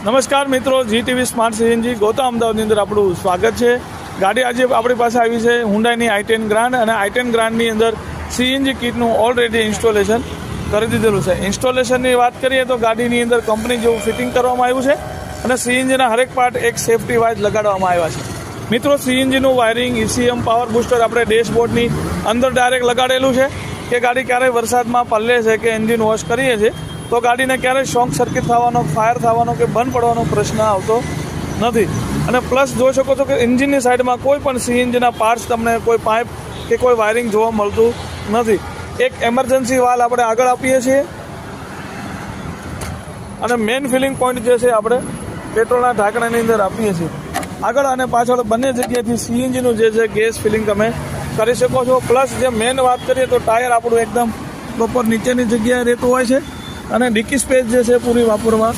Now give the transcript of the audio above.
નમસ્કાર મિત્રો, G TV smart CNG Gota અમદાવાદની અંદર આપણું સ્વાગત છે. ગાડી આજે આપણી પાસે આવી છે હુન્ડાઈની આઈ ટેન ગ્રાન્ડ અને આઈ ટેન ગ્રાન્ડની અંદર સીએનજી કિટનું ઓલરેડી ઇન્સ્ટોલેશન કરી દીધેલું છે. ઇન્સ્ટોલેશનની વાત કરીએ તો ગાડીની અંદર કંપની જેવું ફિટિંગ કરવામાં આવ્યું છે અને સીએનજીના હરેક પાર્ટ એક સેફટી વાઇઝ લગાડવામાં આવ્યા છે. મિત્રો સીએનજીનું વાયરિંગ ઇસીએમ પાવર બુસ્ટર આપણે ડેશબોર્ડની અંદર ડાયરેક્ટ લગાડેલું છે કે ગાડી ક્યારેય વરસાદમાં પલ્લે છે કે એન્જિન વોશ કરીએ છીએ. તો ગાડીને ક્યારેય શોક સર્કિટ થવાનો, ફાયર થવાનો કે બંધ પડવાનો પ્રશ્ન આવતો નથી. અને પ્લસ જોઈ શકો છો કે એન્જિનની સાઈડમાં કોઈ પણ સીએનજીના પાર્ટ્સ તમને કોઈ પાઇપ કે કોઈ વાયરિંગ જોવા મળતું નથી. એક એમરજન્સી વાલ આપણે આગળ આપીએ છીએ. અને મેઇન ફિલિંગ પોઈન્ટ જે છે આપણે પેટ્રોલના ઢાંકણાની અંદર આપીએ છીએ. આગળ અને પાછળ બંને જગ્યાએથી સીએનજીનું જે છે ગેસ ફિલિંગ તમે કરી શકો છો. પ્લસ જે મેઇન વાત કરીએ તો ટાયર આપણું એકદમ પ્રોપર નીચેની જગ્યાએ રહેતું હોય છે. અને ડિકી સ્પેસ જે છે પૂરી વાપરવા